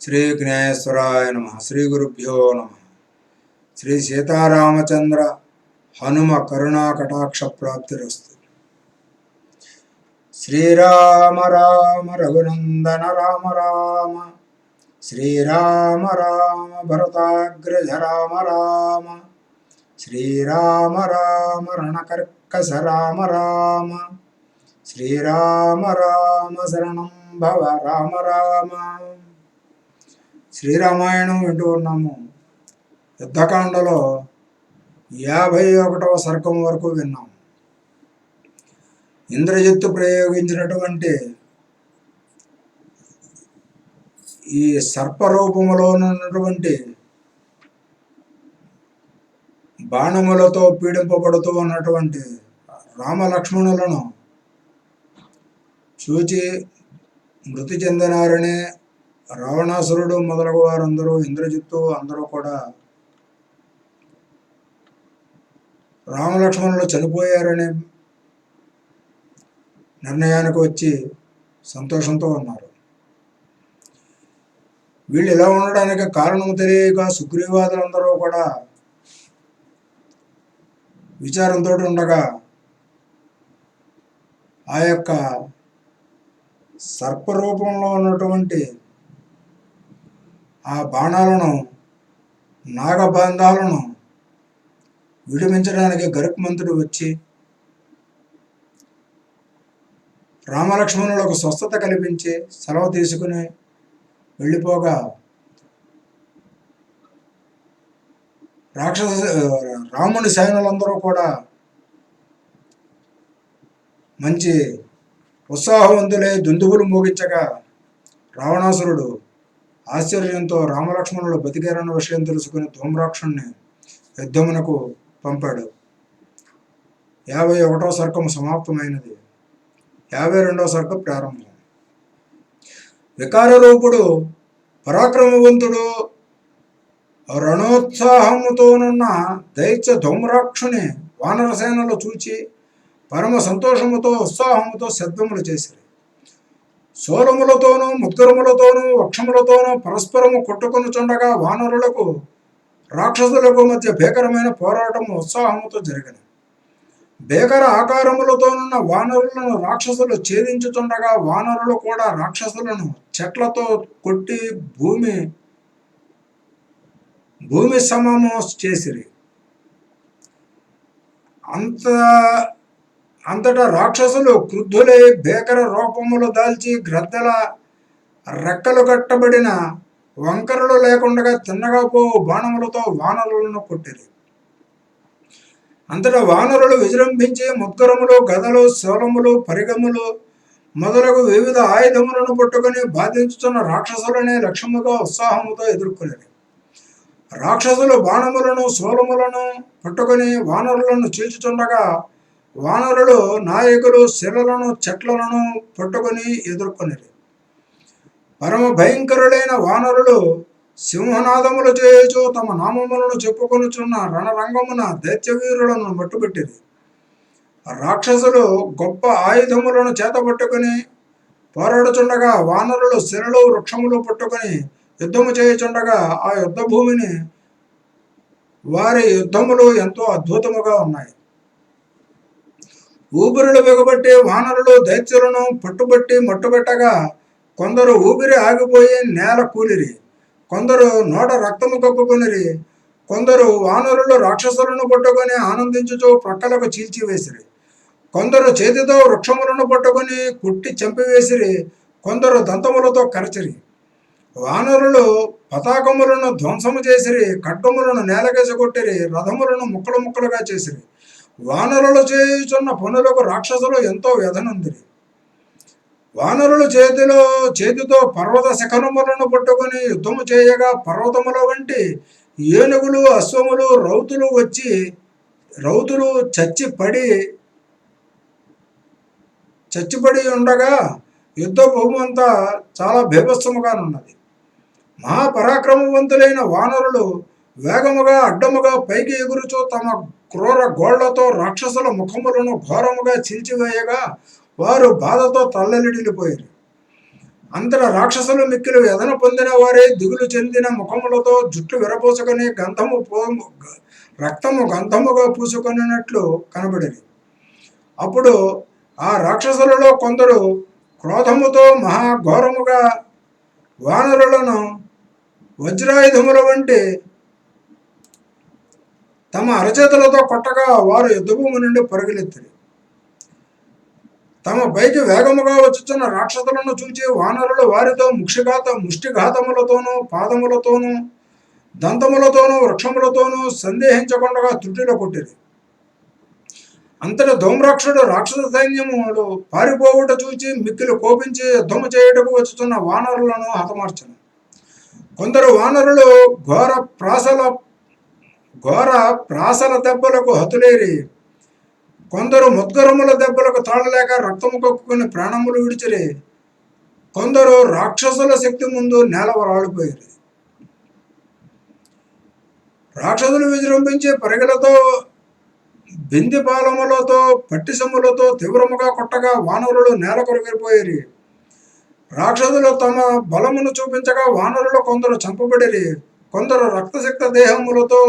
శ్రీ జ్ఞేశ్వరాయ నమ. శ్రీ గురుభ్యో నమ. శ్రీ సీతారామచంద్ర హనుమ కరుణా కటాక్ష ప్రాప్తిరస్తు. శ్రీరామ రామ రఘునందన రామ రామ. శ్రీరామ రామ భరతాగ్రజ రామ రామ. శ్రీరామ రామ రణకర్కస రామ రామ. శ్రీరామ రామ శరణం భవ రామ రామ. శ్రీరామాయణం వింటూ ఉన్నాము. యుద్ధకాండలో యాభై ఒకటవ సర్గం వరకు విన్నాం. ఇంద్రజిత్తు ప్రయోగించినటువంటి ఈ సర్పరూపములో ఉన్నటువంటి బాణములతో పీడింపబడుతూ ఉన్నటువంటి రామలక్ష్మణులను చూచి మృతి చెందినారని రావణాసురుడు మొదలగు వారందరూ ఇంద్రజిత్తు అందరూ కూడా రామలక్ష్మణులు చనిపోయారనే నిర్ణయానికి వచ్చి సంతోషంతో ఉన్నారు. వీళ్ళు ఇలా ఉండడానికి కారణం తెలియక సుగ్రీవాదులందరూ కూడా విచారంతో ఉండగా ఆ యొక్క సర్పరూపంలో ఉన్నటువంటి ఆ బాణాలను నాగబంధాలను విడిపించడానికి గరుక్మంతుడు వచ్చి రామలక్ష్మణులకు స్వస్థత కల్పించి సెలవు తీసుకుని వెళ్ళిపోగా రాక్షస రాముని సైనులందరూ కూడా మంచి ఉత్సాహవంతులై దుందుగులు మోగించగా రావణాసురుడు ఆశ్చర్యంతో రామలక్ష్మణులు బతికారన్న విషయం తెలుసుకుని ధూమ్రాక్షుణ్ణి యుద్ధమునకు పంపాడు. యాభై ఒకటో సర్గం సమాప్తమైనది. యాభై రెండవ సర్కం ప్రారంభం. వికార రూపుడు పరాక్రమవంతుడు రణోత్సాహముతోనున్న దైత్య ధూమ్రాక్షుని వానరసేనలు చూచి పరమ సంతోషముతో ఉత్సాహముతో శబ్దములు చేశారు సోరములతోనూ ముగ్గురములతోనూ వక్షములతోనూ పరస్పరము కొట్టుకొనుచుండగా వానరులకు రాక్షసులకు మధ్య భీకరమైన పోరాటము ఉత్సాహముతో జరిగిన భీకర ఆకారములతోనున్న వానరులను రాక్షసులు ఛేదించుచుండగా వానరులు కూడా రాక్షసులను చెట్లతో కొట్టి భూమి భూమి సమము చేసిరి. అంత అంతటా రాక్షసులు క్రుద్ధులై భేకర రూపములు దాల్చి గ్రద్దల రెక్కలు కట్టబడిన వంకరలు లేకుండా తిన్నగా పోవు బాణములతో వానరులను కొట్టిరి. అంతటా వానరులు విజృంభించి ముద్గరములు గదలు శూలములు పరిగములు మొదలగు వివిధ ఆయుధములను పట్టుకొని బాధించుతున్న రాక్షసులనే లక్ష్యముగా ఉత్సాహముతో ఎదుర్కొనేది రాక్షసులు బాణములను శూలములను పట్టుకొని వానరులను చీల్చుతుండగా వానరులు నాయకులు శిలలను చెట్లను పట్టుకొని ఎదుర్కొనేది పరమ భయంకరుడైన వానరులు సింహనాదములు చేయుచు తమ నామములను చెప్పుకొనుచున్న రణరంగమున దైత్యవీరులను మట్టుబెట్టిరి రాక్షసులు గొప్ప ఆయుధములను చేతబట్టుకుని పోరాడుచుండగా వానరులు శిరలు వృక్షములు పట్టుకొని యుద్ధము చేయుచుండగా ఆ యుద్ధ భూమిని వారి యుద్ధములు ఎంతో అద్భుతముగా ఉన్నాయి. ఊపిరులు బిగబట్టి వానరులు దైత్యులను పట్టుబట్టి మట్టుబెట్టగా కొందరు ఊపిరి ఆగిపోయి నేల కూలిరి. కొందరు నోట రక్తము కప్పుకొనిరి. కొందరు వానరులు రాక్షసులను పట్టుకొని ఆనందించుచు ప్రక్కలకు చీల్చివేసిరి కొందరు చేతితో వృక్షములను పట్టుకొని కుట్టి చంపివేసిరి. కొందరు దంతములతో కరచిరి. వానరులు పతాకములను ధ్వంసము చేసిరి. ఖడ్గములను నేలకేసి కొట్టిరి. రథములను ముక్కలు ముక్కలుగా చేసిరి. వానరులు చేయుచున్న పనులకు రాక్షసులు ఎంతో వ్యధనందిరి. వానరులు చేతిలో చేతితో పర్వత శకనములను పట్టుకొని యుద్ధము చేయగా పర్వతముల వంటి ఏనుగులు అశ్వములు రౌతులు వచ్చి రౌతులు చచ్చి పడి చచ్చిపడి ఉండగా యుద్ధ భూమి అంతా చాలా బీభత్సముగానున్నది. మహాపరాక్రమవంతులైన వానరులు వేగముగా అడ్డముగా పైకి ఎగురుచూ తమ క్రూర గోళ్ళతో రాక్షసుల ముఖములను ఘోరముగా చీల్చివేయగా వారు బాధతో తల్లలిడిలిపోయారు అంతట రాక్షసులు మిక్కిలు ఎదన పొందిన వారే దిగులు చెందిన ముఖములతో జుట్టు విరపోసుకొని గంధము పో రక్తము గంధముగా పూసుకొనినట్లు కనబడింది అప్పుడు ఆ రాక్షసులలో కొందరు క్రోధముతో మహాఘోరముగా వానరులను వజ్రాయుధముల వంటి తమ అరచేతులతో కొట్టగా వారు యుద్ధభూమి నుండి పరుగులెత్తారు. తమ పైకి వేగముగా వచ్చుచున్న రాక్షసులను చూచి వానరులు వారితో ముక్షిఘాత ముష్టిఘాతములతోనూ పాదములతోనూ దంతములతోనూ వృక్షములతోనూ సందేహించకుండా త్రుటిలో కొట్టిరి. అంతట ధూమ్రాక్షుడు రాక్షస సైన్యములు పారిపోవుట చూచి మిక్కిలు కోపించి యుద్ధము చేయుటకు వచ్చుతున్న వానరులను హతమార్చను. కొందరు వానరులు ఘోర ప్రాసల ఘోర ప్రాసల దెబ్బలకు హతులేరి. కొందరు ముద్గరముల దెబ్బలకు తాళలేక రక్తము కక్కుని ప్రాణములు విడిచిరి. కొందరు రాక్షసుల శక్తి ముందు నేలవరాడిపోయారు రాక్షసులు విజృంభించి పరిగెలతో బింది బాలములతో పట్టిసములతో తీవ్రముగా కొట్టగా వానరులు నేల కొరిగిపోయారు. రాక్షసులు తమ బలమును చూపించగా వానరులు కొందరు చంపబడిరి. కొందరు రక్తశక్త దేహములతో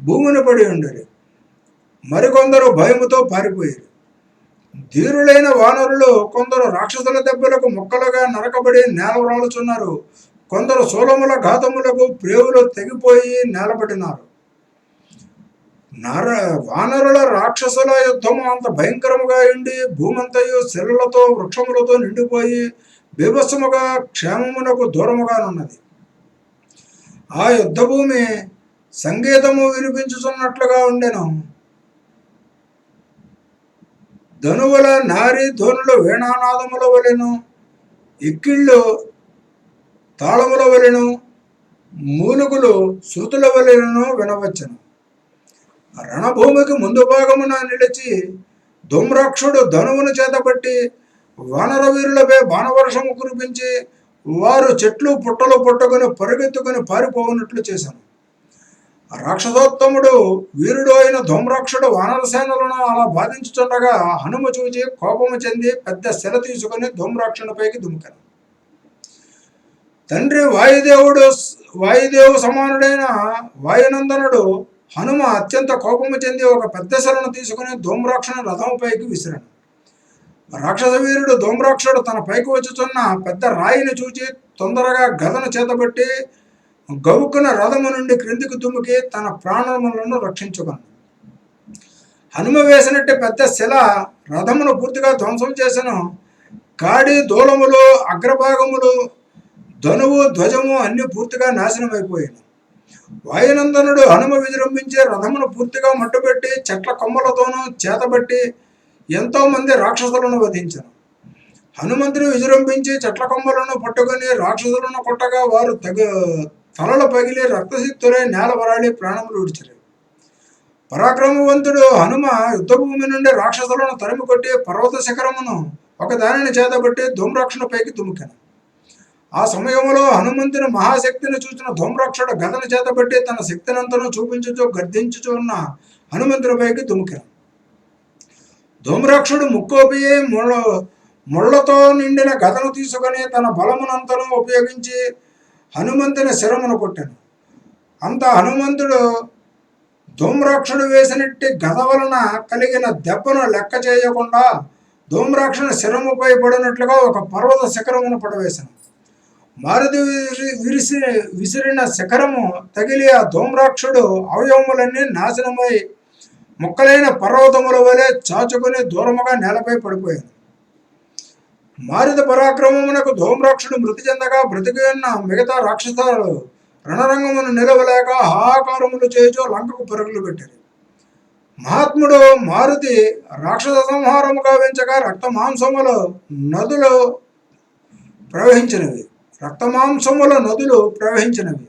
భూమిని పడి ఉండరు. మరికొందరు భయముతో పారిపోయారు. ధీరులైన వానరులు కొందరు రాక్షసుల దెబ్బలకు మొక్కలుగా నరకబడి నేలవరాలుచున్నారు కొందరు సోలముల ఘాతములకు ప్రేవులు తెగిపోయి నేలబడినారు నర వానరుల రాక్షసుల యుద్ధము అంత భయంకరముగా ఉండి భూమంతయు శిలలతో వృక్షములతో నిండిపోయి బీభత్సముగా క్షేమమునకు దూరముగానున్నది. ఆ యుద్ధభూమి సంగీతము వినిపించుచున్నట్లుగా ఉండెను. ధనువుల నారి ధ్వనుల వీణానాదముల వలెను ఇక్కిళ్ళు తాళముల వలెను మూలుగులు శృతుల వలెను వినవచ్చును. రణభూమికి ముందు భాగమున నిలిచి దుమ్రాక్షుడు ధనువును చేతబట్టి వానర వీరులపై బాణవర్షము కురిపించి వారు చెట్లు పుట్టలు పుట్టుకొని పరిగెత్తుకొని పారిపోవునట్లు చేశాను రాక్షసోత్తముడు వీరుడు అయిన ధూమ్రాక్షుడు వానరసేనలను అలా బాధించుచుండగా హనుమ చూచి కోపము చెంది పెద్ద శిల తీసుకుని ధూమ్రాక్షునిపైకి దుముకాను తండ్రి వాయుదేవుడు వాయుదేవు సమానుడైన వాయునందనుడు హనుమ అత్యంత కోపము చెంది ఒక పెద్ద శిలను తీసుకుని ధూమ్రాక్షుని రథముపైకి విసిరాను రాక్షస వీరుడు ధూమ్రాక్షుడు తన పైకి వచ్చుచున్న పెద్ద రాయిని చూచి తొందరగా గదను చేతబట్టి గవుకున రథము నుండి క్రిందికి దుమ్ముకి తన ప్రాణములను రక్షించుకున్నాడు హనుమ వేసినట్టు పెద్ద శిల రథమును పూర్తిగా ధ్వంసం చేసను. కాడి దూలములు అగ్రభాగములు ధనువు ధ్వజము అన్ని పూర్తిగా నాశనం వాయునందనుడు హనుమ విజృంభించి రథమును పూర్తిగా మట్టుపెట్టి చెట్ల కొమ్మలతోనూ చేతబట్టి ఎంతోమంది రాక్షసులను వధించను. హనుమంతుడు విజృంభించి చెట్ల కొమ్మలను పట్టుకొని రాక్షసులను కొట్టగా వారు తగ తలలు పగిలి రక్తసిక్తులై నేల వరాళి ప్రాణములు విడిచారు. పరాక్రమవంతుడు హనుమ యుద్ధభూమి నుండి రాక్షసులను తరిమి కొట్టి పర్వత శిఖరమును ఒక దానిని చేతబట్టి ధూమ్రాక్షుని పైకి దుముకాను ఆ సమయంలో హనుమంతుని మహాశక్తిని చూసిన ధూమ్రాక్షుడు గదను చేతబట్టి తన శక్తినంతను చూపించుచో గర్దించుచు ఉన్న హనుమంతుని పైకి దుముకాను ధూమ్రాక్షుడు ముక్కోపియే ముళ్ళ ముళ్ళతో నిండిన గదను తీసుకొని తన బలమునంతను ఉపయోగించి హనుమంతుని శిరమును కొట్టాను. అంత హనుమంతుడు ధూమ్రాక్షుడు వేసినట్టి గద వలన కలిగిన దెబ్బను లెక్క చేయకుండా ధూమ్రాక్షుని శిరముపై పడినట్లుగా ఒక పర్వత శిఖరమును పడవేశాను. మారుతి విరిసి విసిరిన శిఖరము తగిలి ఆ ధూమ్రాక్షుడు అవయవములన్నీ నాశనమై ముక్కలైన పర్వతముల వలె చాచుకుని దూరముగా నేలపై పడిపోయాను. మారిద పరాక్రమమునకు ధూమ్రాక్షుడు మృతి చెందగా బ్రతికి ఉన్న మిగతా రాక్షసాలు రణరంగమును నిలవలేక హాహాకారములు చేయచో లంకకు పరుగులు పెట్టారు. మహాత్ముడు మారుతి రాక్షస సంహారముగా కావించగా రక్త మాంసములు నదులు ప్రవహించినవి. రక్తమాంసముల నదులు ప్రవహించినవి.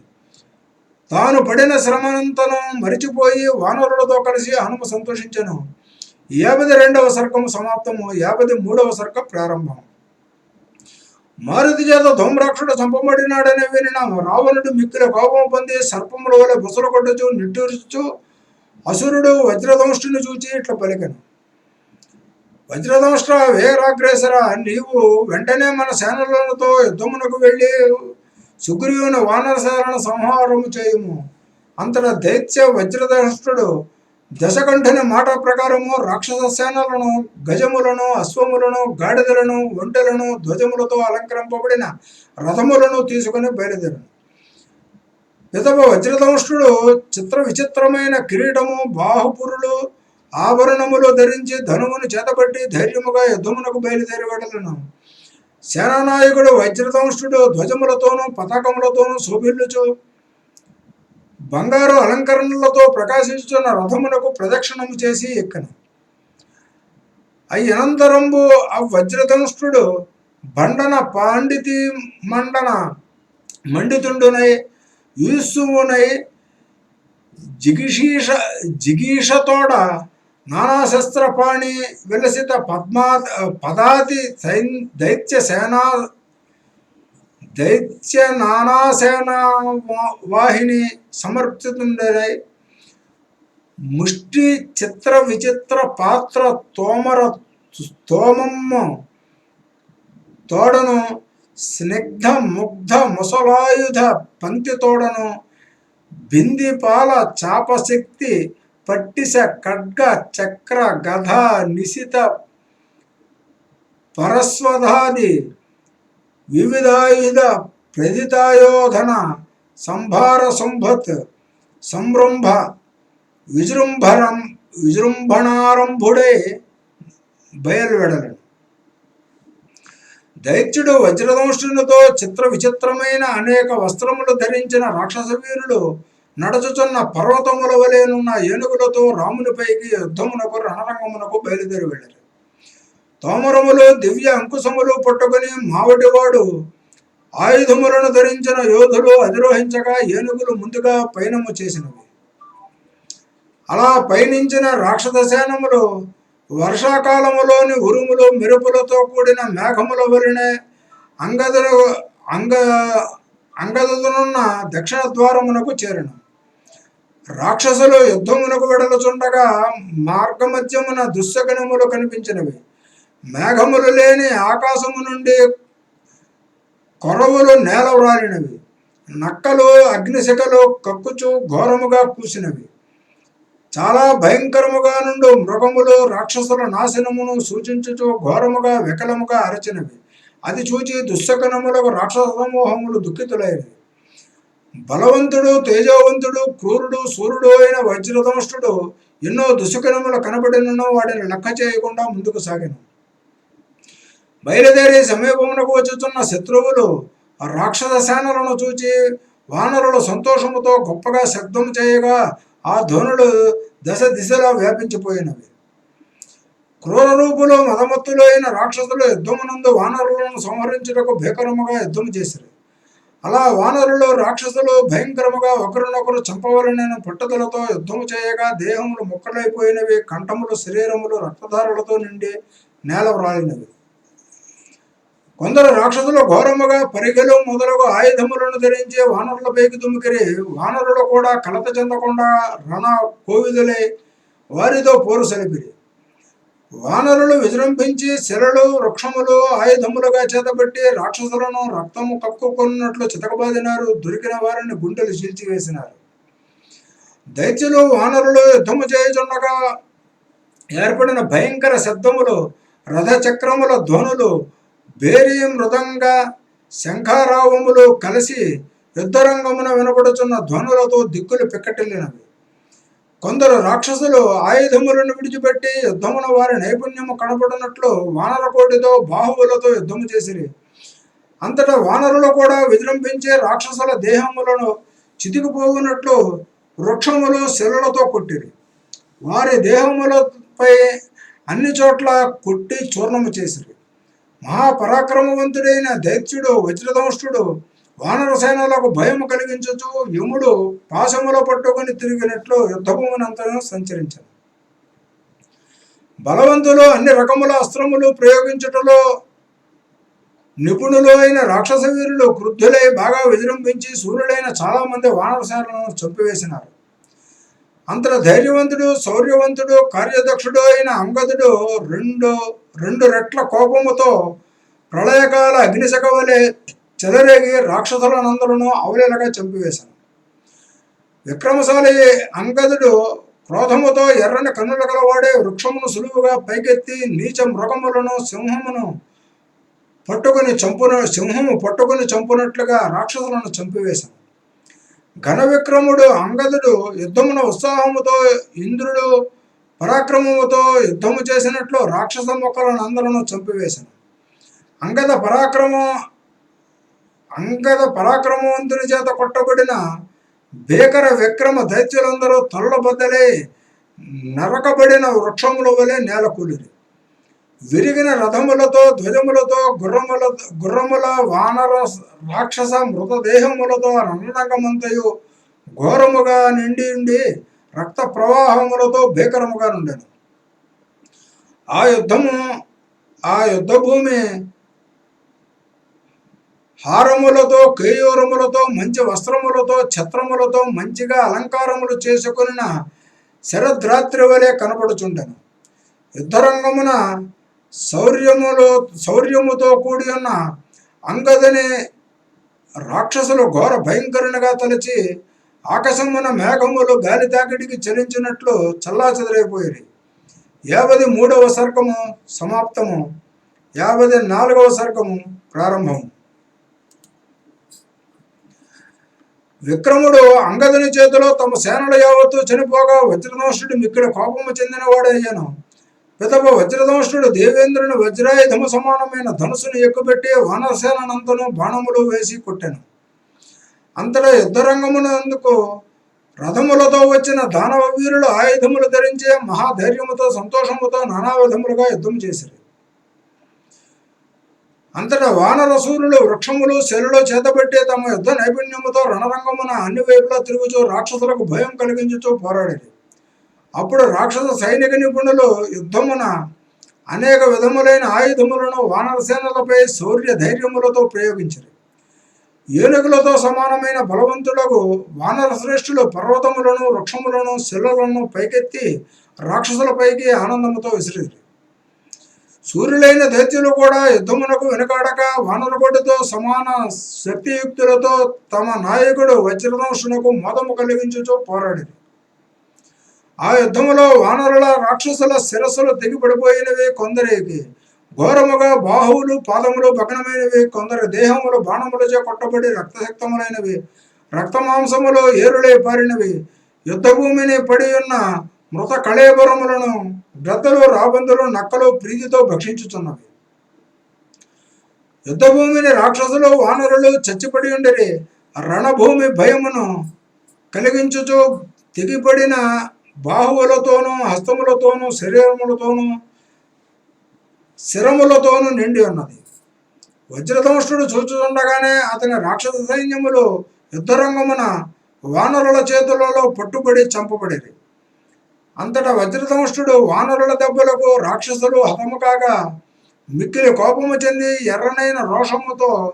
తాను పడిన శ్రమంతను మరిచిపోయి వానరులతో కలిసి హనుమ సంతోషించను. యాభై రెండవ సర్గము సమాప్తము. యాభై మూడవ సర్గ ప్రారంభం. మారుతి చేత ధూమ్రాక్షుడు చంపబడినాడని వినిన రావణుడు మిక్కిల కోపం పొంది సర్పముల వలె బుసలు కొట్టచు నిట్టూర్చు అసురుడు వజ్రదంష్టుని చూచి ఇట్లా పలికను. వజ్రదంష్ట్ర వేరాగ్రేసర నీవు వెంటనే మన సేనలతో యుద్ధమునకు వెళ్ళి సుగ్రీవుని వానరసేనను సంహారము చేయము. అంతటా దైత్య వజ్రదంష్ట్రుడు దశకంఠుని మాట ప్రకారము రాక్షస సేనలను గజములను అశ్వములను గాడిదలను ఒంటెలను ధ్వజములతో అలంకరింపబడిన రథములను తీసుకుని బయలుదేరాను పిదప వజ్రదంష్టుడు చిత్ర విచిత్రమైన కిరీటము బాహుపురులు ఆభరణములు ధరించి ధనుమును చేతబట్టి ధైర్యముగా యుద్ధమునకు బయలుదేరి వెడలను. సేనానాయకుడు వజ్రదంష్టుడు ధ్వజములతోనూ పతాకములతోనూ శోభిల్లుచు బంగారు అలంకరణలతో ప్రకాశించుతున్న రథమునకు ప్రదక్షిణము చేసి ఎక్కను. అయ్యనంతరంబు ఆ వజ్రధనుష్ఠుడు బండన పాండితి మండన మండితుండునై యూసువునై జిగిషీష జిగీషతోడ నానాశస్త్రపాణి విలసిత పద్మా పదాతి సైన్ దైత్య సేనా దైత్య నానాసేనా వాహిని సమర్పితుండై ముష్టి చిత్ర విచిత్ర పాత్ర తోమర తోమమ్మ తోడను స్నిగ్ధ ముగ్ధ ముసలాయుధ పంతి తోడను బిందిపాల చాపశక్తి పట్టిస ఖడ్గ చక్ర గధ నిశిత పరస్వధాది వివిధాయుధ ప్రదితాయోధన సంభార సంభత్ సంరంభ విజృంభరం విజృంభణారంభుడే బయలువెడలను దైత్యుడు వజ్రదంశునితో చిత్ర విచిత్రమైన అనేక వస్త్రములు ధరించిన రాక్షస వీరులు నడుచుచున్న పర్వతముల వలెనున్న ఏనుగులతో రామునిపైకి యుద్ధమునకు రణరంగమునకు బయలుదేరి వెళ్ళారు. తోమరములు దివ్య అంకుశములు పుట్టుకుని మావటివాడు ఆయుధములను ధరించిన యోధులు అధిరోహించగా ఏనుగులు ముందుగా పయనము చేసినవి. అలా పయనించిన రాక్షస సేనములు వర్షాకాలములోని ఉరుములు మెరుపులతో కూడిన మేఘముల వలనే అంగదులు అంగ అంగదునున్న దక్షిణ ద్వారమునకు చేరిన. రాక్షసులు యుద్ధమునకు వెడలుచుండగా మార్గమధ్యమున దుశ్శకనములు కనిపించినవి. మేఘములు లేని ఆకాశము నుండి కొరవులు నేల వ్రాలినవి. నక్కలు అగ్నిశిఖలు కక్కుచు ఘోరముగా కూసినవి చాలా భయంకరముగా నుండు మృగములు రాక్షసుల నాశనమును సూచించుచు ఘోరముగా వికలముగా అరచినవి. అది చూచి దుశ్శకనములకు రాక్షస సమూహములు దుఃఖితులైనవి. బలవంతుడు తేజవంతుడు క్రూరుడు సూర్యుడు అయిన వజ్రదంష్టుడు ఎన్నో దుశ్శకనములు కనబడినను వాటిని లెక్క చేయకుండా ముందుకు సాగినవి బయలుదేరి సమీపమునకు వచ్చుతున్న శత్రువులు ఆ రాక్షస సేనలను చూచి వానరులు సంతోషముతో గొప్పగా శబ్దం చేయగా ఆ ధ్వనులు దశ దిశలా వ్యాపించిపోయినవి. క్రూర రూపులు మదమత్తులు అయిన రాక్షసులు యుద్ధమునందు వానరులను సంహరించుటకు భీకరముగా యుద్ధము చేశారు అలా వానరులు రాక్షసులు భయంకరముగా ఒకరినొకరు చంపవలనైన పట్టుదలతో యుద్ధము చేయగా దేహములు ముక్కలైపోయినవి కంఠములు శరీరములు రక్తధారలతో నిండి నేల వ్రాలినవి. కొందరు రాక్షసులు ఘోరముగా పరిగెలు మొదలగు ఆయుధములను ధరించి వానరులపైకి దుమికిరి వానరులు కూడా కలత చెందకుండా రణ కోవిదులై వారితో పోరు సలిపిరి. వానరులు విజృంభించి శిలలు వృక్షములు ఆయుధములుగా చేతబట్టి రాక్షసులను రక్తము కక్కుకున్నట్లు చితకబాదినారు దొరికిన వారిని గుండెలు చీల్చివేసినారు. దైత్యులు వానరులు యుద్ధము చేయుచుండగా ఏర్పడిన భయంకర శబ్దములు రథచక్రముల ధ్వనులు బేరీ మృదంగ శంఖారావములు కలిసి యుద్ధరంగమున వినపడుచున్న ధ్వనులతో దిక్కులు పిక్కటిల్లినవి. కొందరు రాక్షసులు ఆయుధములను విడిచిపెట్టి యుద్ధమున వారి నైపుణ్యము కనపడినట్లు వానరకోటితో బాహువులతో యుద్ధము చేసిరి. అంతటా వానరులు కూడా విజృంభించే రాక్షసుల దేహములను చితికిపోవునట్లు వృక్షములు శిలలతో కొట్టిరి. వారి దేహములపై అన్ని చోట్ల కొట్టి చూర్ణము చేసిరి. మహాపరాక్రమవంతుడైన దైత్యుడు వజ్రదంష్టుడు వానర సేనలకు భయం కలిగించచ్చు యముడు పాశములో పట్టుకొని తిరిగినట్లు యుద్ధభూమినంతరం సంచరించారు బలవంతులు అన్ని రకముల అస్త్రములు ప్రయోగించుటలో నిపుణులు అయిన రాక్షస వీరులు క్రుద్ధులై బాగా విజృంభించి సూర్యుడైన చాలామంది వానర సేనలను చంపివేసినారు. అంతట ధైర్యవంతుడు శౌర్యవంతుడు కార్యదక్షుడు అయిన అంగదుడు రెండు రెండు రెట్ల కోపముతో ప్రళయకాల అగ్నిశక వలె చెలరేగి రాక్షసులనందరూ అవలేలగా చంపివేశాను విక్రమశాలి అంగదుడు క్రోధముతో ఎర్రని కన్నులు గలవాడే వృక్షమును సులువుగా పైకెత్తి నీచ మృగములను సింహమును పట్టుకుని చంపున సింహము పట్టుకుని చంపునట్లుగా రాక్షసులను చంపివేశాను ఘన విక్రముడు అంగదుడు యుద్ధమున ఉత్సాహముతో ఇంద్రుడు పరాక్రమముతో యుద్ధము చేసినట్లు రాక్షస మొక్కలను అందరూ చంపివేశాను అంగద పరాక్రమం అంగద పరాక్రమవంతుని చేత కొట్టబడిన భీకర విక్రమ దైత్యులందరూ తొల్లబద్దలై నరకబడిన వృక్షముల వలె నేల కూలిరి విరిగిన రథములతో ధ్వజములతో గుర్రముల గుర్రముల వానర రాక్షస మృతదేహములతో రణరంగమంతయు ఘోరముగా నిండి ఉండి రక్త ప్రవాహములతో భీకరముగా నుండెను. ఆ యుద్ధము ఆ యుద్ధ భూమి హారములతో కేయూరములతో మంచి వస్త్రములతో ఛత్రములతో మంచిగా అలంకారములు చేసుకున్న శరద్రాత్రి వలె కనపడుచుండెను. యుద్ధరంగమున శౌర్యములో శౌర్యముతో కూడి ఉన్న అంగదని రాక్షసులు ఘోర భయంకరునిగా తలచి ఆకాశమున మేఘములు గాలి తాకిడికి చలించినట్లు చల్లా చెదరైపోయి యాభై మూడవ సర్గము సమాప్తము. యాభై నాలుగవ సర్గము ప్రారంభము విక్రముడు అంగదుని చేతిలో తమ సేనలు యావత్తు చనిపోగా వజ్రదంశుడు మిక్కిడ కోపము చెందినవాడయ్యాను. పితప వజ్రదంశుడు దేవేంద్రుని వజ్రాయుధము సమానమైన ధనుసును ఎక్కుపెట్టి వానరసేనంతను బాణములు వేసి కొట్టాను. అంతటా యుద్ధరంగమునందుకు రథములతో వచ్చిన దానవ వీరులు ఆయుధములు ధరించే మహాధైర్యముతో సంతోషముతో నానా విధములుగా యుద్ధం చేశారు అంతటా వానర సూర్యులు వృక్షములు శెలులో చేతబట్టి తమ యుద్ధ నైపుణ్యముతో రణరంగమున అన్ని వైపులా తిరుగుచూ రాక్షసులకు భయం కలిగించుచూ పోరాడారు. అప్పుడు రాక్షస సైనిక నిపుణులు యుద్ధమున అనేక విధములైన ఆయుధములను వానరసేనలపై శౌర్య ధైర్యములతో ప్రయోగించారు. ఏనుగులతో సమానమైన బలవంతులకు వానర శ్రేష్ఠులు పర్వతములను వృక్షములను శిలలను పైకెత్తి రాక్షసులపైకి ఆనందముతో విసిరిరు. సూర్యులైన దైత్యులు కూడా యుద్ధమునకు వెనుకాడక వానరగొడ్డుతో సమాన శక్తియుక్తులతో తమ నాయకుడు వజ్రదంశునకు మోదము కలిగించుచూ పోరాడారు. ఆ యుద్ధములో వానరుల రాక్షసుల శిరస్సులు తెగిపడిపోయినవి కొందరికి. ఘోరముగా బాహువులు పాదములు భగ్నమైనవి కొందరి. దేహములు బాణములచే కొట్టబడి రక్తశక్తములైనవి. రక్తమాంసములు ఏరులై పారినవి. యుద్ధభూమిని పడి ఉన్న మృత కళేబరములను గద్దలు రాబందులు నక్కలు ప్రీతితో భక్షించుచున్నవి. యుద్ధభూమిని రాక్షసులు వానరులు చచ్చిపడి ఉండరి. రణభూమి భయమును కలిగించుచు తెగిపడిన బాహువులతోనూ హస్తములతోనూ శరీరములతోనూ శిరములతోనూ నిండి ఉన్నది. వజ్రదంష్టుడు చూచుతుండగానే అతని రాక్షస సైన్యములు యుద్ధరంగమున వానరుల చేతులలో పట్టుబడి చంపబడిరి. అంతటా వజ్రదంష్టుడు వానరుల దెబ్బలకు రాక్షసులు హతము కాగా మిక్కిలి కోపము చెంది ఎర్రనైన రోషముతో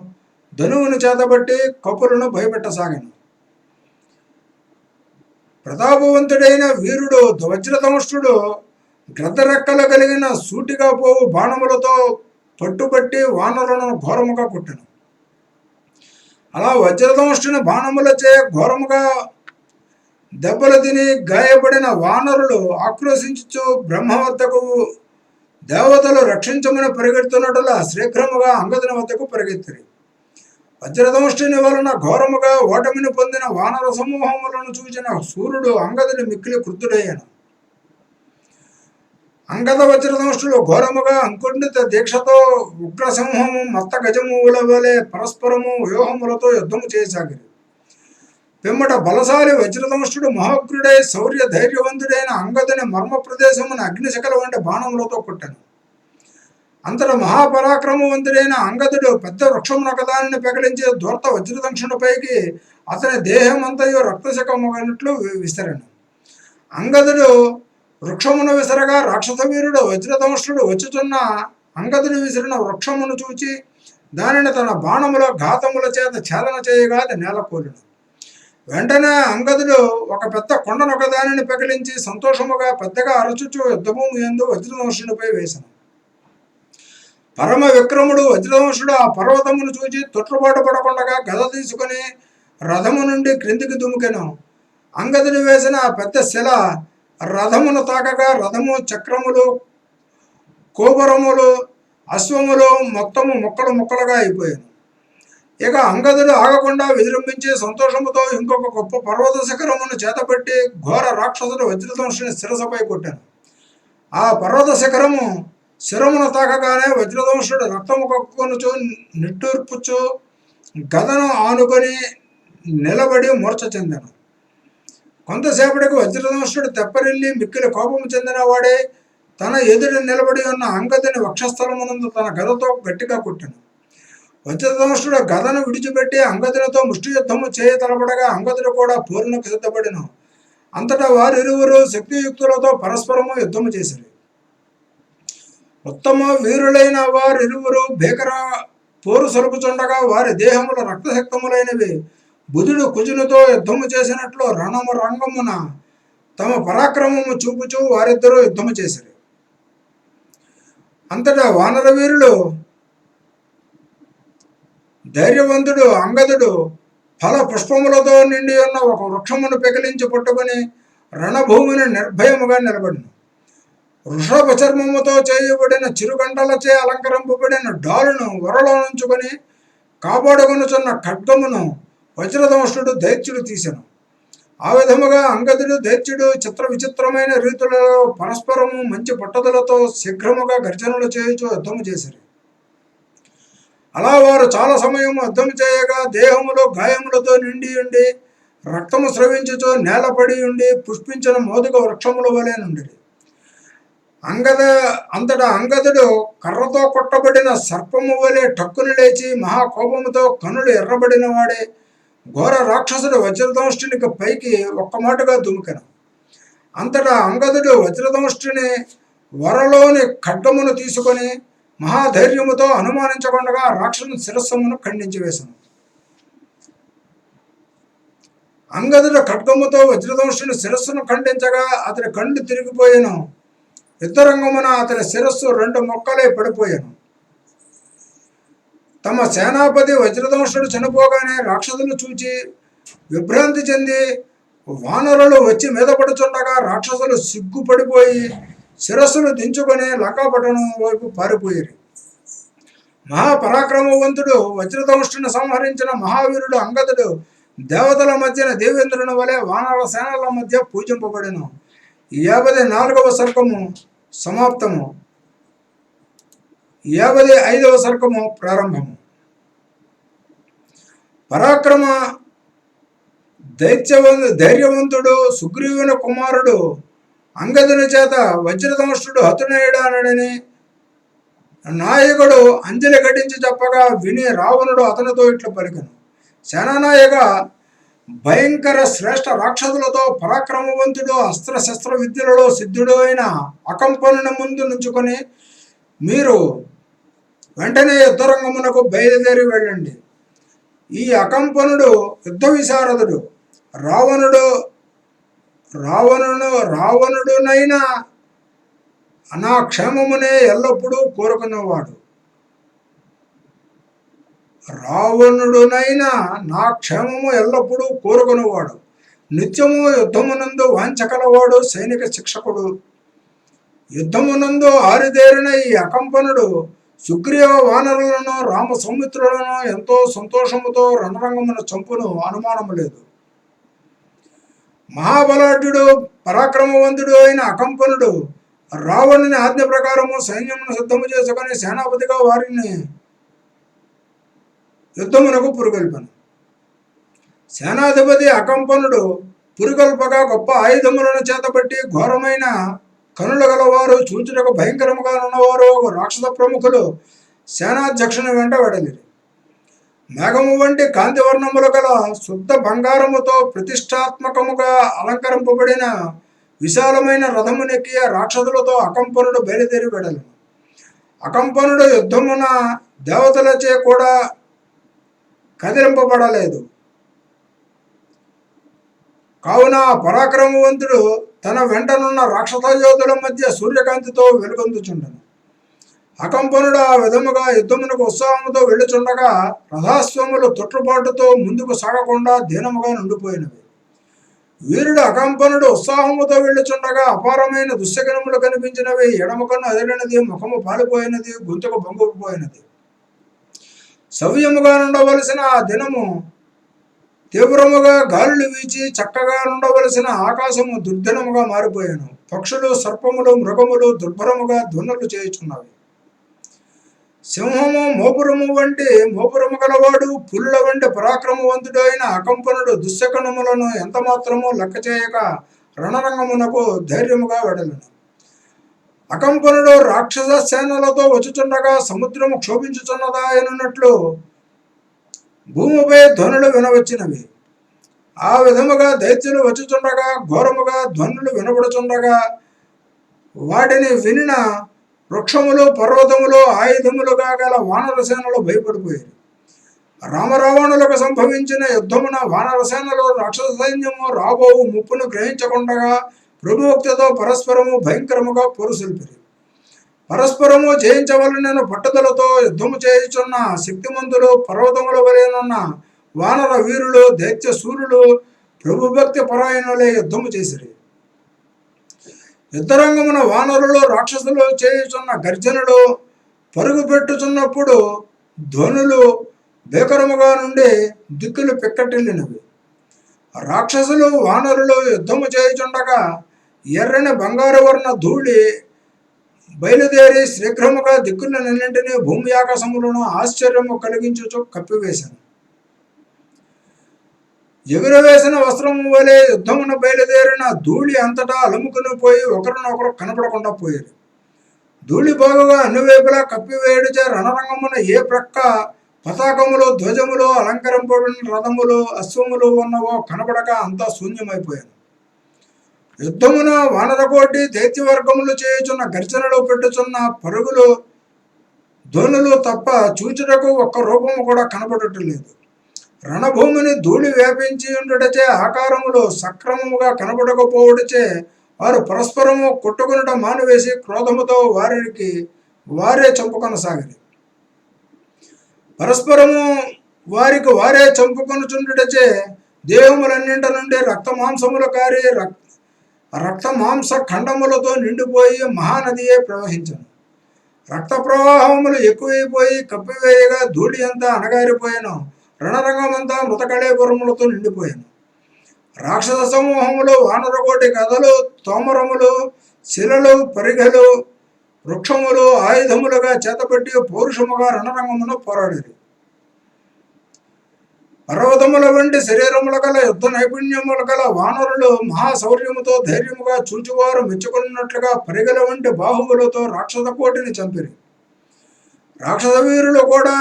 ధనువును చేతబట్టి కపులను భయపెట్టసాగాను. ప్రతాపవంతుడైన వీరుడు వజ్రధంష్టుడు గ్రద్దరెక్కలు కలిగిన సూటిగా పోవు బాణములతో పట్టుబట్టి వానరులను ఘోరముగా కొట్టను. అలా వజ్రధంష్టుని బాణములచే ఘోరముగా దెబ్బలు తిని గాయపడిన వానరులు ఆక్రోశించు బ్రహ్మ వద్దకు దేవతలు రక్షించమని పరిగెడుతున్నట్లా శీఘ్రముగా అంగదుని వద్దకు పరిగెత్తిరి. వజ్రదముష్టిని వలన ఘోరముగా ఓటమిని పొందిన వానర సమూహములను చూచిన సూర్యుడు అంగదుని మిక్కిలి క్రుద్ధుడయ్యాను. అంగద వజ్రదముష్టులు ఘోరముగా అంకుడిత దీక్షతో ఉగ్రసింహము మత్త గజముల వలె పరస్పరము వ్యూహములతో యుద్ధము చేయసాగిరి పిమ్మట బలశాలి వజ్రదముష్టుడు మహోగ్రుడై శౌర్య ధైర్యవంతుడైన అంగదుని మర్మ ప్రదేశమున అగ్నిశకల వంటి బాణములతో కొట్టాను. అంతట మహాపరాక్రమవంతుడైన అంగదుడు పెద్ద వృక్షమున ఒకదానిని ప్రకటించే దూర్త వజ్రదంక్షునిపైకి అతని దేహమంతయు రక్తశకమునట్లు విసిరాను అంగదుడు వృక్షమును విసరగా రాక్షస వీరుడు వజ్రదంష్టుడు వచ్చుచున్న అంగదుడు విసిరిన వృక్షమును చూచి దానిని తన బాణముల ఘాతముల చేత ఛేదన చేయగా అది నేలకూలిను. వెంటనే అంగదుడు ఒక పెద్ద కొండను ఒకదానిని పగిలించి సంతోషముగా పెద్దగా అరచుచు యుద్ధభూమి ఎందు వజ్రవంశునిపై వేశాను పరమ విక్రముడు వజ్రవంశుడు ఆ పర్వతమును చూచి తొట్లుబాటు పడకుండా గద తీసుకుని రథము నుండి క్రిందికి దుమికెను. అంగదుని వేసిన ఆ పెద్ద శిల రథమును తాకగా రథము చక్రములు కోబరములు అశ్వములు మొత్తము ముక్కలు ముక్కలుగా అయిపోయాను ఇక అంగదుడు ఆగకుండా విజృంభించి సంతోషముతో ఇంకొక గొప్ప పర్వత శిఖరమును చేతపట్టి ఘోర రాక్షసుడు వజ్రదంశుని శిరసపై కొట్టాను ఆ పర్వత శిఖరము శిరమును తాకగానే వజ్రదంశుడు రక్తము కక్కుకొనుచు నిట్టూర్పుచు గదను ఆనుకొని నిలబడి మూర్ఛ చెందాను. కొంతసేపటికి వజ్రదంశుడు తెప్పరిల్లి మిక్కిలి కోపము చెందిన వాడే తన ఎదుటి నిలబడి ఉన్న అంగదిని వక్షస్థలమునందు తన గదతో గట్టిగా కొట్టాను. వజ్రదంశుడు గదను విడిచిపెట్టి అంగదులతో ముష్టి యుద్ధము చేయ తలపడగా అంగదులు కూడా పూర్ణకు సిద్ధపడిన. అంతటా వారిరువురు శక్తియుక్తులతో పరస్పరము యుద్ధము చేశారు ఉత్తమ వీరులైన వారిరువురు భీకర పోరు సరుపుచుండగా వారి దేహముల రక్తశక్తములైనవి. బుధుడు కుజునితో యుద్ధము చేసినట్లు రణము రంగమున తమ పరాక్రమము చూపుచూ వారిద్దరూ యుద్ధము చేశారు అంతటా వానర వీరులు ధైర్యవంతుడు అంగదుడు ఫల పుష్పములతో నిండి ఉన్న ఒక వృక్షమును పెకిలించి పట్టుకుని రణభూమిని నిర్భయముగా నిలబడిను. వృషభ చర్మముతో చేయబడిన చిరుగంటలచే అలంకరింపబడిన డాలును వరలో నుంచుకొని కాపాడుకొనుచున్న ఖడ్గమును వజ్రధంసుడు దైత్యుడు తీసెను. ఆ విధముగా అంగదుడు దైత్యుడు చిత్ర విచిత్రమైన రీతులలో పరస్పరము మంచి పట్టుదలతో శీఘ్రముగా గర్జనలు చేయుచు యుద్ధము చేశారు అలా వారు చాలా సమయం యుద్ధం చేయగా దేహములో గాయములతో నిండి ఉండి రక్తము స్రవించుచు నేలపడి ఉండి పుష్పించిన మోదుగ వృక్షముల వలె నుండి అంగద అంతటా అంగదుడు కర్రతో కొట్టబడిన సర్పము వలె టక్కును లేచి మహాకోపముతో కనులు ఎర్రబడిన వాడే ఘోర రాక్షసుడు వజ్రదంష్టునికి పైకి ఒక్క మాటగా దుమికెను. అంతటా అంగదుడు వజ్రదంష్టుని వరలోని ఖడ్గమును తీసుకొని మహాధైర్యముతో అనుమానించకుండా రాక్షసుని శిరస్సమును ఖండించి వేశాను అంగదుడు ఖడ్గముతో వజ్రదంశుని శిరస్సును ఖండించగా అతని కళ్ళు తిరిగిపోయాను. యుద్ధరంగమున అతని శిరస్సు రెండు మొక్కలై పడిపోయాను. తమ సేనాపతి వజ్రదంశుడు చనిపోగానే రాక్షసులు చూచి విభ్రాంతి చెంది వానరులు వచ్చి మీద పడుచుండగా రాక్షసులు సిగ్గుపడిపోయి శిరస్సును దించుకొని లంకాపట్టణం వైపు పారిపోయారు. మహాపరాక్రమవంతుడు వజ్రదంష్టిని సంహరించిన మహావీరుడు అంగదుడు దేవతల మధ్యన దేవేంద్రుని వలె వానర సేనల మధ్య పూజింపబడిను. యాభై నాలుగవ సర్గము సమాప్తము. యాభై ఐదవ సర్గము ప్రారంభము. పరాక్రమ దైత్యవంతు ధైర్యవంతుడు సుగ్రీవుని కుమారుడు అంగదుని చేత వజ్రదంష్టుడు హతునయ్యడానని నాయకుడు అంజలి ఘటించి చెప్పగా విని రావణుడు అతనితో ఇట్లు పలికను. సేనానాయక భయంకర శ్రేష్ఠ రాక్షసులతో పరాక్రమవంతుడు అస్త్రశస్త్ర విద్యలలో సిద్ధుడు అయిన అకంపనుని ముందు నుంచుకొని మీరు వెంటనే యుద్ధరంగమునకు బయలుదేరి వెళ్ళండి. ఈ అకంపనుడు యుద్ధ విశారదుడు. రావణుడు రావణుడు రావణుడునైనా అనాక్షేమమునే ఎల్లప్పుడూ కోరుకున్నవాడు రావణుడునైనా నా క్షేమము ఎల్లప్పుడూ కోరుకునేవాడు. నిత్యము యుద్ధమునందు వాంచకలవాడు సైనిక శిక్షకుడు. యుద్ధమునందు ఆరిదేరిన ఈ అకంపనుడు. సుగ్రీవ వానరులను రామ సౌమిత్రులను ఎంతో సంతోషముతో రణరంగమున చంపును అనుమానము లేదు. మహాబలాఢ్యుడు పరాక్రమవంతుడు అయిన అకంపనుడు రావణుని ఆజ్ఞ ప్రకారము సైన్యమును సిద్ధము చేసుకుని సేనాపతిగా వారిని యుద్ధమునకు పురుగొల్పను. సేనాధిపతి అకంపనుడు పురుగొల్పగా గొప్ప ఆయుధములను చేతబట్టి ఘోరమైన కనులు గలవారు చూచుటకు భయంకరముగా ఉన్నవారు ఒక రాక్షస ప్రముఖులు సేనాధ్యక్షుని వెంట వెడలిరి. మేఘము వంటి కాంతివర్ణములు గల శుద్ధ బంగారముతో ప్రతిష్టాత్మకముగా అలంకరింపబడిన విశాలమైన రథమునెక్కి రాక్షసులతో అకంపనుడు బయలుదేరి వెడలను. అకంపనుడు యుద్ధమున దేవతలచే కూడా కదిలింపబడలేదు. కావున పరాక్రమవంతుడు తన వెంటనున్న రాక్షస యోధుల మధ్య సూర్యకాంతితో వెలుగొందుచుండను. అకంపనుడు ఆ విధముగా యుద్ధమునకు ఉత్సాహముతో వెళ్ళుచుండగా రథాస్వములు తొట్టుబాటుతో ముందుకు సాగకుండా దీనముగా నుండిపోయినవి. వీరుడు అకంపనుడు ఉత్సాహముతో వెళ్ళుచుండగా అపారమైన దుశ్శకనములు కనిపించినవి ఎడమకన్ను అదిలినది ముఖము పాలిపోయినది గొంతుకు బొంగుకుపోయినది సవ్యముగా ఉండవలసిన ఆ దినము తీవ్రముగా గాలులు వీచి చక్కగా ఉండవలసిన ఆకాశము దుర్దినముగా మారిపోయాను. పక్షులు సర్పములు మృగములు దుర్భరముగా ధ్వనులు చేయుచున్నవి. సింహము మోపురము వంటి మోపురము గలవాడు పులుల వంటి పరాక్రమవంతుడు అయిన అకంపనుడు దుశ్శకనములను ఎంత మాత్రమూ లెక్క చేయక రణరంగమునకు ధైర్యముగా వెడలను. అకంపనుడు రాక్షస సేనలతో వచ్చుచుండగా సముద్రము క్షోభించుచున్నదా అనున్నట్లు భూమిపై ధ్వనులు వినవచ్చినవి. ఆ విధముగా దైత్యులు వచ్చుచుండగా ఘోరముగా ధ్వనులు వినబడుచుండగా వాటిని వినిన వృక్షములు పర్వతములు ఆయుధములుగా గల వానరసేనలు భయపడిపోయారు. రామరావణులకు సంభవించిన యుద్ధమున వానరసేనలు రాక్షస సైన్యము రాబోవు ముప్పును గ్రహించకుండగా ప్రభుభక్తితో పరస్పరము భయంకరముగా పొరుసెల్పిరి. పరస్పరము జయించవలనను పట్టుదలతో యుద్ధము చేయుచున్న శక్తిమంతులు పర్వతముల వలెనున్న వానర వీరులు దైత్య సూర్యులు ప్రభుభక్తి పరాయణులే యుద్ధము చేసిరి. యుద్ధరంగమున వానరులు రాక్షసులు చేయుచున్న గర్జనులు పరుగు పెట్టుచున్నప్పుడు ధ్వనులు భీకరముగా నుండి దిక్కులు పిక్కటిల్లినవి. రాక్షసులు వానరులు యుద్ధము చేయుచుండగా ఎర్రని బంగారు వర్ణ ధూళి బయలుదేరి శీఘ్రముగా దిక్కులన్నింటినీ భూమి ఆకాశములను ఆశ్చర్యము కలిగించుచు కప్పివేశాను. ఎగురవేసిన వస్త్రము వలె యుద్ధమున బయలుదేరిన ధూళి అంతటా అలుముకుని పోయి ఒకరినొకరు కనపడకుండా పోయారు ధూళి బాగుగా అన్ని వైపులా కప్పివేయుడిచే రణరంగమున ఏ ప్రక్క పతాకములు ధ్వజములు అలంకరింపబడిన రథములు అశ్వములు ఉన్నవో కనపడక అంతా శూన్యమైపోయాను యుద్ధమున వానరకోటి దైత్యవర్గములు చేయుచున్న గర్జనలు పెట్టుచున్న పరుగులు ధ్వనులు తప్ప చూచుటకు ఒక్క రూపము కూడా కనపడటం లేదు రణభూమిని ధూళి వ్యాపించి ఉండుటచే ఆకారములు సక్రమముగా కనబడకపోవడచే వారు పరస్పరము కొట్టుకునడం మానివేసి క్రోధముతో వారికి వారే చంపుకొనసాగిరి పరస్పరము వారికి వారే చంపుకొనుచుండుటచే దేహములన్నింటి నుండి రక్తమాంసములు కారి రక్త రక్త మాంస ఖండములతో నిండిపోయి మహానదియే ప్రవహించను. రక్త ప్రవాహములు ఎక్కువైపోయి కప్పివేయగా ధూళి అంతా అణగారిపోయాను. రణరంగమంతా మృతకళేపురములతో నిండిపోయాను. రాక్షస సమూహములు వానరకోటి కథలు తోమరములు శిలలు పరిగలు వృక్షములు ఆయుధములుగా చేతపెట్టి పౌరుషముగా రణరంగమును పోరాడారు. పర్వతముల వంటి శరీరముల గల యుద్ధ నైపుణ్యముల గల వానరులు మహాశౌర్యముతో ధైర్యముగా చూచువారు మెచ్చుకున్నట్లుగా పరిగల వంటి బాహువులతో రాక్షస కోటిని చంపిరి. రాక్షస వీరులు కూడా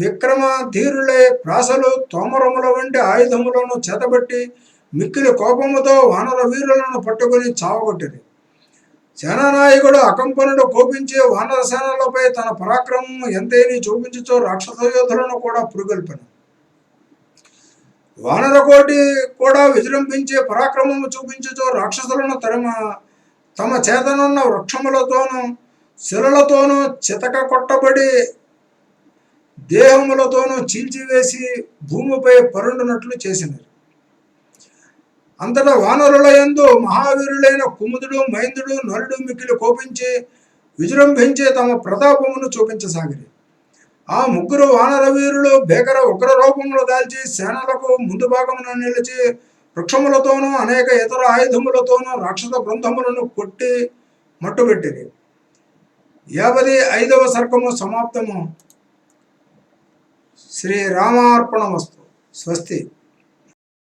విక్రమ ధీరులే ప్రాసలు తోమరముల వంటి ఆయుధములను చేతబట్టి మిక్కిలి కోపముతో వానర వీరులను పట్టుకుని చావగొట్టిరి. సేనానాయకుడు అకంపనుడు కోపించి వానర సేనలపై తన పరాక్రమం ఎంతేని చూపించుచో రాక్షస యోధులను కూడా పురుగొల్పను. వానరకోటి కూడా విజృంభించే పరాక్రమము చూపించుతూ రాక్షసులను తరమ తమ చేతనున్న వృక్షములతోనూ శిలలతోనూ చితక కొట్టబడి దేహములతోనూ చీల్చివేసి భూమిపై పరుండునట్లు చేసినారు. అంతటా వానరుల ఎందు మహావీరులైన కుముదుడు మైందుడు నలుడు మిక్కిలి కోపించి విజృంభించి తమ ప్రతాపమును చూపించసాగిరి. ఆ ముగ్గురు వానర వీరులు ఉగ్ర రూపంలో దాల్చి సేనలకు ముందు భాగమున నిలిచి వృక్షములతోనూ అనేక ఇతర ఆయుధములతోనూ రాక్షస బృందములను కొట్టి మట్టుబెట్టిరి. యాభై ఐదవ సర్గము సమాప్తము. శ్రీరామార్పణ వస్తు స్వస్తి.